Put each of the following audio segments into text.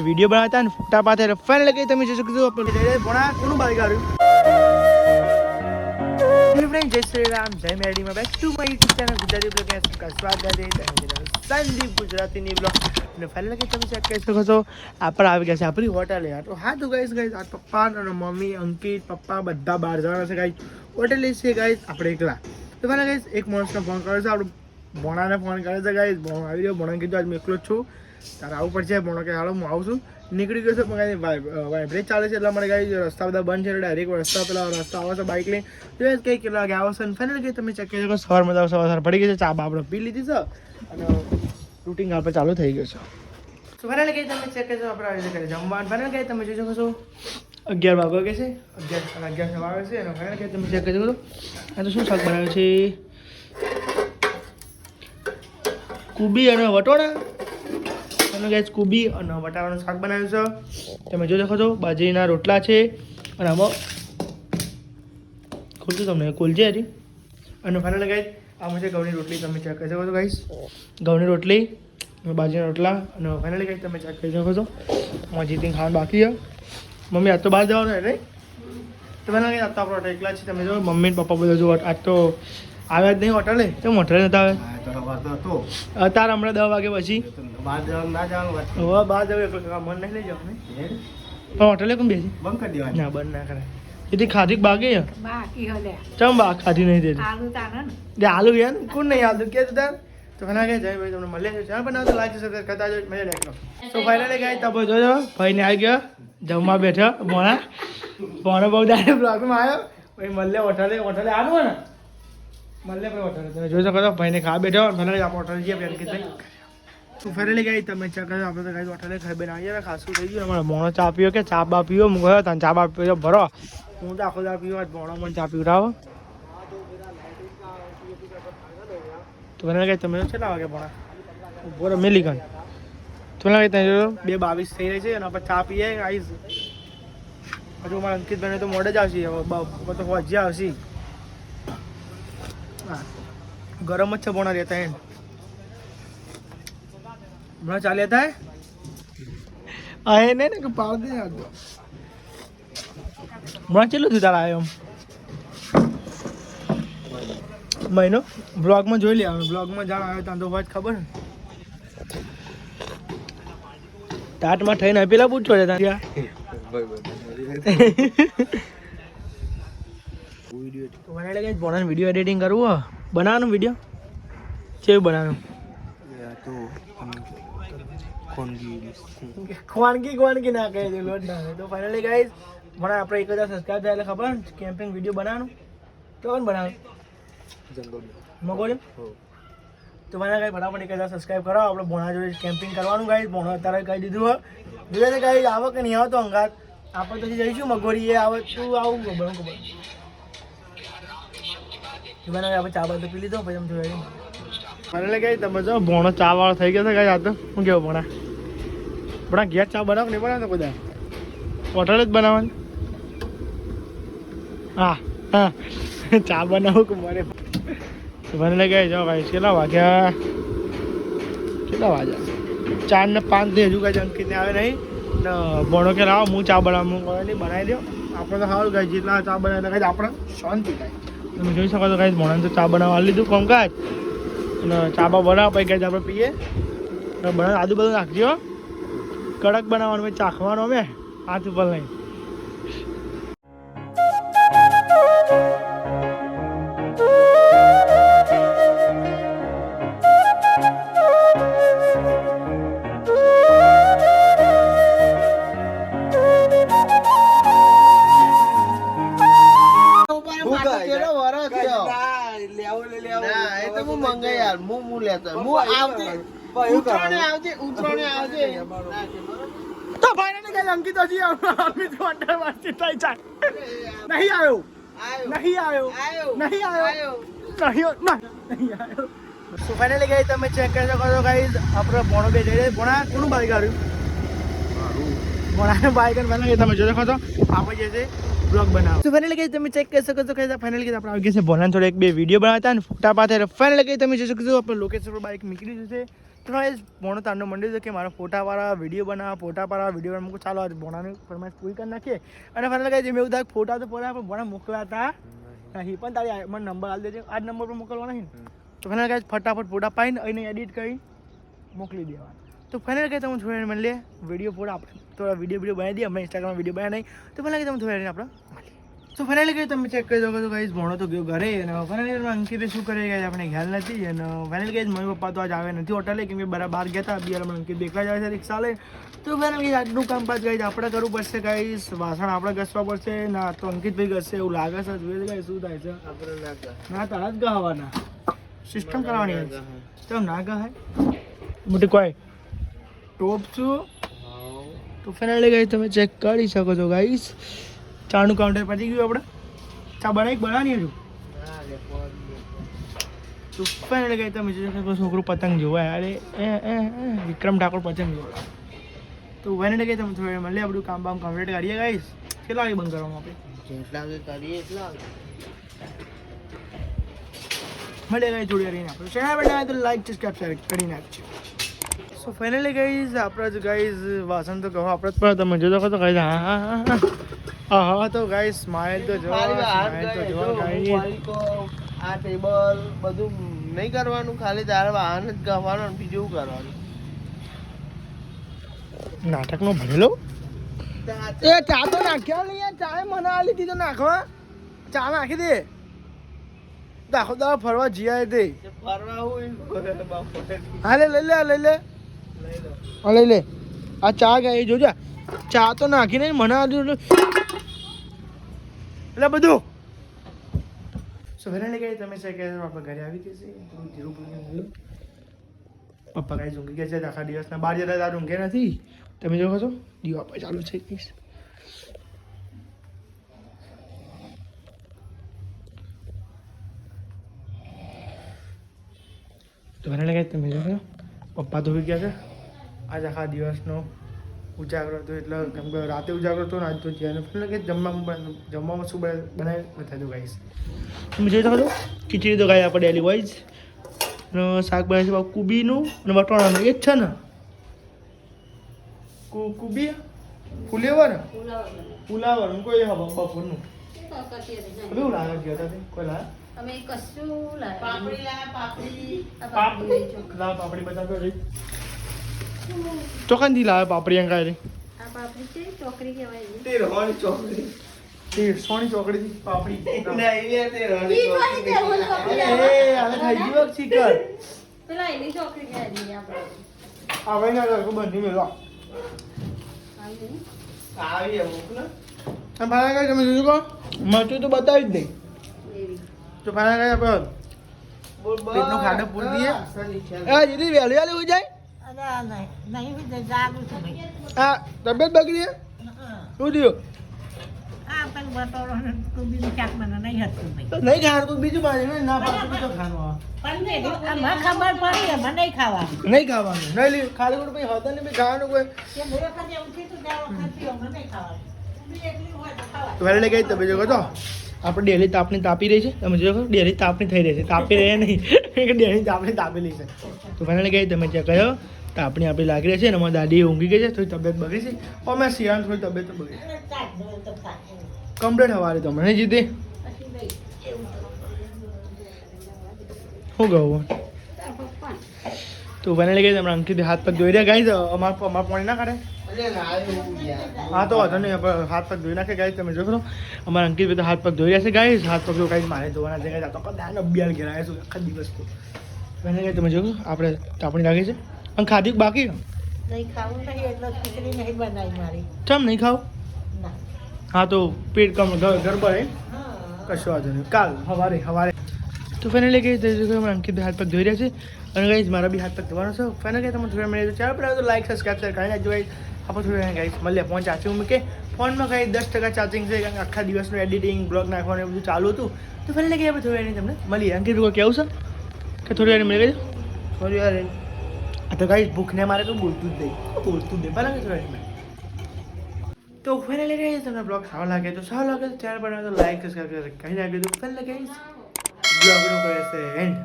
Video બનાવતા ને ફોટા પાથે લગી તમે જોઈ શકો છો આપણે ભણા કોનું બાઈક કાઢ્યું ફ્રેન્ડ જય શ્રી રામ જય મેડીમાં back to my YouTube channel Gujarati blog આપકા સ્વાગત છે સંદીપ ગુજરાતીની બ્લોગ અને પહેલાં કે તમે ચેક કરી શકો છો આપણે આવી ગયા છે આપણી હોટલે યાર તો હા તો ગાઈસ ગાઈસ આ પપ્પા અને મમ્મી અંકિત પપ્પા બધા બહાર જવાના છે ગાઈસ હોટલે છે ગાઈસ આપણે એકલા તો પહેલાં ગાઈસ એક માણસને ફોન કર્યો છે આપણું ભોણાને ફોન કર્યો છે ગાઈસ ભોણો આવી રહ્યો ભોણાને કીધું આજ મેં એકલો છું તારે આવું પડશે પણ કે હાલો હું આવું છું. નીકળી ગયો છે પણ કાંઈ બ્રેક ચાલે છે એટલે મને કાંઈ રસ્તા બધા બંધ છે એટલે ડાયરેક્ટ રસ્તા પેલા રસ્તા આવે છે બાઇક લઈને. તો એ કંઈ કેટલા વાગે આવશે અને ફાઇનલ કંઈ તમે ચેક કરી શકો સવારમાં મજા સવાર સવાર પડી ગઈ છે ચા આપણે પી લીધી છે અને રૂટિંગ આપણે ચાલુ થઈ ગયું છે. તો ફાઇનલ કંઈ તમે ચેક કરજો આપણે આવી રીતે જમવાનું. ફાઇનલ કઈ તમે જોઈ શકો છો અગિયાર વાગો કે છે? અગિયાર સાડા અગિયાર થવા આવે છે અને ફાઇનલ કઈ તમે ચેક કરી શકો આ તો શું શાક બનાવ્યું છે? કુબી અને વટોણા? અને ગેસ કુબી અને બટાકાનું શાક બનાવ્યું છે. તમે જો દેખો છો, બાજરીના રોટલા છે. અને આમાં ખુલતું તમને, ખુલજે હજી. અને ફાઇનલ ગાઈસ આમાં છે ઘઉંની રોટલી, તમે ચેક કરી શકો છો ગાઈસ ઘઉંની રોટલી, બાજરીના રોટલા. અને ફાઇનલી ગાઈસ તમે ચેક કરી શકો છો. આમાં જીતીને ખાવાનું બાકી છે. મમ્મી આજ તો બહાર જવાનું હે નહીં ના આજ તો આપણો એકલા છે. તમે જો મમ્મી પપ્પા બધા જો આજ તો આવ્યા જ નહીં હોટલે? કેમ હોટલે નતા આવે? તો તો. અત્યારે હમણાં દસ વાગે પછી? બહાર જવાનું ના જવાનું. હવે બહાર જવું એકલો એકલો મન નહીં લઈ જવાનું પણ હોટલે કેમ બેસી? બંધ કરી દેવાની. ના બંધ ના કરે એથી ખાધી બાકી છે? બાકી હલે ચમ બા ખાધી નહીં દેતી. આલુ તાને ને. જે યાર કોણ નહીં આલુ? કે તાર. તો ઘણા કે જય ભાઈ તમને મળે છે ચાલ કરતા જો મજા લેખલો તો ફાઇનલી ગાઈ તબો જોજો ભાઈને આવી ગયો જમવા બેઠો ભોણા ભોણો બહુ દાડે બ્લોગમાં આવ્યો. પછી મળે હોટલે હોટલે આવું ને. જોઈ શકો ભાઈને ખા બેઠો ફાઇનલી આપણે હોટલે જઈએ આપણે કીધું તો ગઈ તમે ચા આપણે ગઈ હોટલે ખાઈ બેન આવી ખાસું થઈ ગયું. અમારે મોણો ચા પીવો કે ચા બા પીવો? હું ગયો, તને ચા પીવો? ભરો. હું તો આખો ચા પીવો મોણો ચા પીવડાવો. તો મને કઈ તમે કેટલા વાગે ભણા? ઊભો રહો તો મને કઈ તમે બે બાવીસ થઈ રહી છે અને આપણે ચા પીએ આવીશ હજુ મારા અંકિતભાઈને તો મોડે જ આવશે તો હોજ્યા આવશે. હા ગરમ જ रहता है રહેતા એમ. હમણાં ચાલ્યા आए नहीं એ નહીં दे યાર હમણાં કેટલું થયું તારા આવ્યો મહિનો? બ્લોગમાં જોઈ લે બ્લોગમાં જાણ આવે ત્યાં તો વાત ખબર ને ટાટમાં થઈને પેલા પૂછો છે ત્યાં તો મને લાગે ભણાને વીડિયો એડિટિંગ કરવું હોય. બનાવવાનું વીડિયો કેવું બનાવવાનું? ખવાનગી ખવાનગી ના કહે છે લોટ ના તો ફાઇનલી ગાઈઝ મને આપણે એક હજાર સબસ્ક્રાઈબ થાય એટલે ખબર કેમ્પિંગ વીડિયો બનાવવાનું. તો કોણ બનાવે? મગોડી તો મને કઈ ફટાફટ એક હજાર સબસ્ક્રાઇબ કરો. આપણે ભોણા જોડે કેમ્પિંગ કરવાનું ગાઈઝ ભોણા અત્યારે કહી દીધું હોય. જોઈએ ગાઈઝ આવો કે નહીં આવો તો અંગાત. આપણે તો જઈશું મગોડી એ આવે તું આવું ખબર ખબર. મને આપણે ચા બાદ પી લીધો, પછી એમ જોઈ મને કઈ તમે જો, ભોણો ચા વાળો થઈ ગયો છે કઈ આ તો. શું કેવો, ભણા? ભણા, ઘેર ચા બનાવ નહીં બનાવતો બધા હોટલ જ બનાવવાની. હા હા. ચા બનાવું કે મને મને લાગે જાઓ ભાઈ કેટલા વાગ્યા? કેટલા વાગ્યા? ચાર ને પાંચથી હજુ કાંઈ અંકિત આવે નહીં. ભણો કે લાવો, હું ચા બનાવું. કોઈ નહીં, બનાવી દો આપણે તો સારું કઈ જેટલા ચા બનાવે કઈ આપણે શાંતિ થાય. તમે જોઈ શકો છો કઈ ભણાને તો ચા બનાવવા લીધું કોમકાજ અને ચા બા બનાવ, પછી કઈ આપણે પીએ. બનાવ આદુ બધું નાખજો કડક બનાવવાનું ચાખવાનો અમે હાથ ઉપર નહીં ઉત્તરાયણે. આવજે ઉત્તરાયણે આવજે. તો ફાઇનલી કઈ અંકિત હજી અમિત કોન્ટર વાંચી થઈ જાય નહીં આવ્યો. નહીં આવ્યો. નહીં આવ્યો. નહીં ના નહીં આવ્યો. સો ફાઇનલી ગઈ તમે ચેક કરી શકો છો ગાઈઝ આપણે ભણો બે જઈએ. ભણા કોનું બાઈક આવ્યું? ભણાનું બાઈક પહેલાં તમે જોઈ શકો છો આપણે જે છે બ્લોગ બનાવો તો ફાઇનલી તમે ચેક કરી શકો છો કે ફાઇનલી કે આપણે આવી ગયા છે જોડે એક બે વીડિયો બનાવતા અને ફૂટા પાથે ફાઇનલી કે તમે જોઈ શકો છો આપણે લોકેશન પર બાઇક નીકળી છે. તો એ ભોણો તાંડો મંડ્યો છે કે મારા ફોટાવાળા વીડિયો બનાવવા ફોટા પાડવા વીડિયો મૂકું ચાલો આજે ભોણાની ફરમાઈશ પૂરી કરી નાખીએ. અને ફાઇનલી લગાવી મેં એવું થાય ફોટા તો પડ્યા પણ ભોણા મોકલાતા નહીં. પણ તારી મને નંબર આપી દેજે. આ જ નંબર પર મોકલવા નહીં તો ફાઇનલ ગાઈસ ફટાફટ ફોટા પાડીને અહીં એડિટ કરી મોકલી દેવા તો ફરી કે તમે જોઈને મને લે વીડિયો ફોટા આપણે થોડા વીડિયો વીડિયો બનાવી દઈએ અમે ઇન્સ્ટાગ્રામમાં વીડિયો બનાવી નહીં તો ફાઇનલ કે તમે થોડા આપણે તો ફાઇનલી કે તમે ચેક કરી શકો છો ગાઈઝ ભણો તો ગયો ઘરે અને ફાઇનલી અંકિત શું કરે ગાઈસ આપણે ખ્યાલ નથી અને ફાઇનલ ગાઈસ મમ્મી પપ્પા તો આજ આવે નથી હોટલે કેમ કે બરાબર બહાર ગયા હતા. બિયાર અંકિત એકલા જાય છે રિક્ષા લઈને તો ફાઇનલ ગાઈસ આજનું કામ પાછ ગાઈસ આપણે કરવું પડશે ગાઈસ વાસણ આપણે ઘસવા પડશે. ના તો અંકિતભાઈ ઘસશે એવું લાગે છે. જોઈએ ગાઈસ શું થાય છે? આપણે ના તારા જ ગહાવાના સિસ્ટમ કરવાની તો ના ગહાય મોટી કોઈ ટોપ છું? તો ફાઇનલી ગાઈઝ તમે ચેક કરી શકો છો ગાઈસ ચાનું કાઉન્ટર પતી ગયું આપણે. ચા બનાવી બનાવી હજુ? સુપર એટલે કઈ તમે જોઈ છોકરો પતંગ જોવા અરે એ એ વિક્રમ ઠાકોર પતંગ જોવા. તો વન એટલે કઈ તમે થોડી મળીએ આપણું કામ બામ કમ્પ્લીટ કરીએ ગાઈસ કેટલા વાગે બંધ કરવામાં આપણે? જેટલા વાગે કરીએ એટલા મળે ગઈ જોડી રહીને આપણે. ચેનલ બનાવે તો લાઈક સબસ્ક્રાઈબ શેર કરી નાખજો. સો ફાઇનલી ગાઈઝ આપણા જ ગાઈઝ વાસણ તો કહો આપણે જ પણ તમે જોજો તો ગાઈઝ હા હા હા. હા તો ગાઈ સ્માઈલ તો જો સ્માઈલ તો જો જો, આ ટેબલ બધું નહીં કરવાનું ખાલી તારે વાહન જ ગવાનું બીજું કરવાનું? નાટકનો ભરેલો એ ચા તો નાખ્યા નહીં યાર ચાય મને આ લીધી તો નાખવા ચા નાખી દે. દાખો દા ફરવા જીયા દે. ફરવા હું હા લે લઈ લે આ લઈ લે. લઈ હા લઈ લે આ ચા ગઈ જોજા. ચા તો નાખીને મને આ દીધું એટલે બધું. સો વેરાને કહી, તમે છે કે આપણે ઘરે આવી ગયા છે ધીરું. પપ્પા કાંઈ ઊંઘી ગયા છે, આખા દિવસના બાર જતા તાર ઊંઘે નથી. તમે જોવો છો? દીવા પર ચાલુ છે. પ્લીઝ તો વેરાને કહે, તમે જોવો પપ્પા ધોઈ ગયા છે. આજ આખા દિવસનો ઉજાગરો હતો એટલે કેમ કે રાતે ઉજાગરો હતો ને આજ તો જ્યાં પણ કે જમવામાં જમવામાં શું બને- બનાવી બતાવી ગાઈશ તમે જોઈ શકો છો ખીચડી તો ગાય આપણે ડેલી વાઇઝ અને શાક બનાવે છે કુબીનું અને વટાણાનું. એ જ છે ને? કુ કુબી? ફુલેવર? ફુલાવર. કોઈ હા બપોરનું કેવું લાગે કોઈ લાગે અમે કશું લાવ્યા પાપડી પાપડી. પાપડી બતાવતો ચોખાનથી લાવે પાપડી અંકા રે આ પાપડી છે ચોકરી કહેવાય છે. તે રોણ ચોકડી. તે સોની ચોકડીથી પાપડી. એ તે તે ઓલી ચોકડી. એ હવે થઈ ગયું શીખર પેલા એની ચોકડી કહેવાય છે આપણે હવે ના કર બંધી મેલો. આવી નહીં? આવી અમુક ને. અને કાંઈ તમે જોયું કહો મરચું તો બતાવી જ નહીં તો ભાડા કાંઈ આપણે. પેટનો ખાડો પૂરી દઈએ? હા, વહેલી વહેલી હોઈ જાય. તબિયત બગડી? શું થયું? તો નહીં ખાવાનું બીજું બાજુ ના ખાવાનું ખબર પડી મને નહીં ખાવા નહીં ખાવાનું નહીં લી ખાલી કોઈ. ભાઈ હોતા નહીં ખાવાનું. કોઈ વહેલી કઈ તમે જો તો. આપણે ડેલી તાપણી તાપી રહી છે તમે જો ડેલી તાપણી થઈ રહી છે તાપી રહી નહીં. ડેલી તાપણી તાપેલી છે. તો ફાઇનલી કઈ તમે ચેક કર્યો તાપણી આપણી લાગી રહી છે અને અમારી દાદી ઊંઘી ગઈ છે થોડી તબિયત બગડી છે. અમે શિયાળ થોડી તબિયત તો બગડી કમ્પ્લેટ હવારે તો મને જીતી? લઈ શું કહું? તાર બને તો ગઈ તમે અંકિત હાથ પગ ધોઈ રહ્યા. ગાઈ અમારા અમારા પાણી ના કાઢે. ના, હા તો વાંધો નહીં આપણે હાથ પગ ધોઈ નાખે. ગાય તમે જોશો અમારા અંકિત તો હાથ પગ ધોઈ રહ્યા છે ગાય. હાથ પગ કાંઈ મારે ધોવાના છે ગાય તો કદાચ અભિયાન ઘેરાયા છું આખા દિવસ તો. બને લઈ તમે જોશો આપણે તાપણી લાગે છે. અને ખાધી બાકી? નહીં ખાવું નહીં એટલે ખીચડી નહીં બનાવી મારી. ચમ નહીં ખાવ? હા તો પેટ કમ ઘર ઘર પર હા. કશો વાંધો નહીં. કાલ સવારે સવારે તો ફાઇનલી કહી દઈશું કે અમારા અંકિત હાથ પગ ધોઈ રહ્યા છે? અને ગાઈઝ મારા બી હાથ પગ ધોવાનો છે. ફાઇનલ કઈ તમે થોડા મળે તો ચાલો પણ તો લાઈક સબસ્ક્રાઈબ શેર કરી નાખજો ગાઈઝ આપણે થોડું ગાઈઝ મળીએ ફોન ચાર્જિંગ મૂકે ફોનમાં કંઈ દસ ટકા ચાર્જિંગ છે કારણ કે આખા દિવસનું એડિટિંગ બ્લોગ નાખવાનું એ બધું ચાલુ હતું. તો ફાઇનલી કહી આપણે થોડી વાર તમને મળીએ. અંકિત કોઈ કેવું છે? કે થોડી વાર મળી ગઈ થોડી વાર તો ગાઈઝ ભૂખને મારે તો બોલતું જ નહીં. બોલતું જ નહીં. થોડી વાર તો ફાઇનલી ગાઈસ. તમને બ્લોગ સારો લાગે તો સારો લાગે તો ચેનલ પર તો લાઈક સબસ્ક્રાઈબ કરી લાગે તો ફાઇનલી ગાઈસ બ્લોગનો કરે છે એન્ડ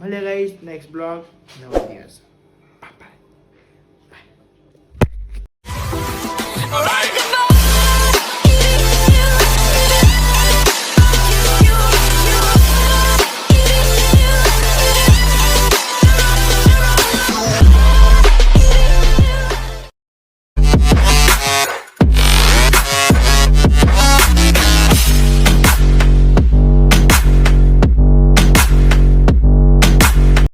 મળે ગાઈસ નેક્સ્ટ બ્લોગ નવા દિવસ.